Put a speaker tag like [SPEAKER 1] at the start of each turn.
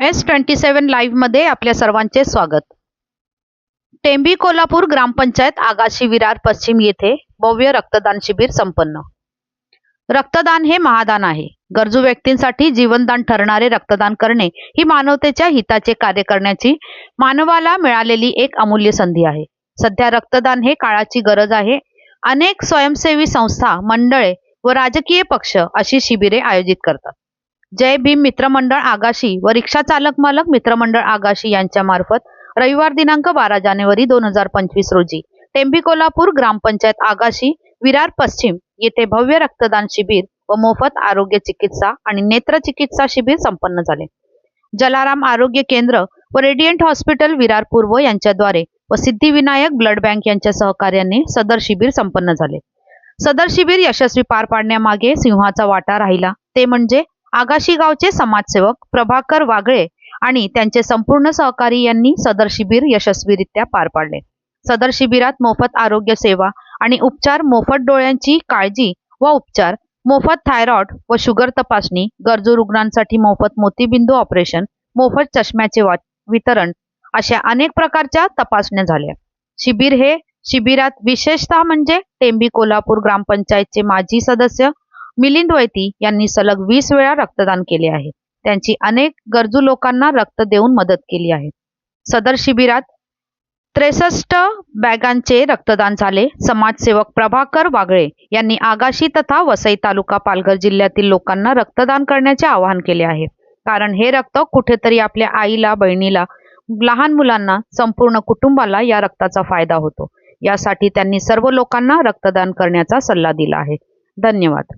[SPEAKER 1] S twenty seven लाईव्हमध्ये आपल्या सर्वांचे स्वागत. टेंबी कोल्हापूर ग्रामपंचायत आगाशी विरार पश्चिम येथे भव्य रक्तदान शिबिर संपन्न. रक्तदान हे महादान आहे. गरजू व्यक्तींसाठी जीवनदान ठरणारे रक्तदान करणे ही मानवतेच्या हिताचे कार्य करण्याची मानवाला मिळालेली एक अमूल्य संधी आहे. सध्या रक्तदान हे काळाची गरज आहे. अनेक स्वयंसेवी संस्था मंडळे व राजकीय पक्ष अशी शिबिरे आयोजित करतात. जय भीम मित्रमंडळ आगाशी व रिक्षा चालक मालक मित्रमंडळ आगाशी यांच्या मार्फत रविवार दिनांक बारा जानेवारी दोन हजार पंचवीस रोजी टेंबी कोल्हापूर ग्रामपंचायत आगाशी विरार पश्चिम येथे भव्य रक्तदान शिबिर व मोफत आरोग्य चिकित्सा आणि नेत्र चिकित्सा शिबिर संपन्न झाले. जलाराम आरोग्य केंद्र व रेडियंट हॉस्पिटल विरार पूर्व यांच्याद्वारे व सिद्धिविनायक ब्लड बँक यांच्या सहकार्याने सदर शिबिर संपन्न झाले. सदर शिबिर यशस्वी पार पाडण्यामागे सिंहाचा वाटा राहिला. ते म्हणजे आगाशी गावचे समाजसेवक प्रभाकर वागळे आणि त्यांचे संपूर्ण सहकारी यांनी सदर शिबिर यशस्वीरित्या पार पाडले. सदर शिबिरात मोफत आरोग्य सेवा आणि उपचार मोफत डोळ्यांची काळजी व उपचार मोफत थायरॉइड व शुगर तपासणी गरजू रुग्णांसाठी मोफत मोतीबिंदू ऑपरेशन मोफत चष्म्याचे वा वितरण अशा अनेक प्रकारच्या तपासण्या झाल्या. शिबिर हे शिबिरात विशेषतः म्हणजे टेंबी कोल्हापूर ग्रामपंचायतचे माजी सदस्य मिलिंद वैती यांनी सलग वीस वेळा रक्तदान केले आहे. त्यांची अनेक गरजू लोकांना रक्त देऊन मदत केली आहे. सदर शिबिरात त्रेसष्ट बॅगांचे रक्तदान झाले. समाजसेवक प्रभाकर वागळे यांनी आगाशी तथा वसई तालुका पालघर जिल्ह्यातील लोकांना रक्तदान करण्याचे आवाहन केले आहे. कारण हे रक्त कुठेतरी आपल्या आईला बहिणीला लहान मुलांना संपूर्ण कुटुंबाला या रक्ताचा फायदा होतो. यासाठी त्यांनी सर्व लोकांना रक्तदान करण्याचा सल्ला दिला आहे. धन्यवाद.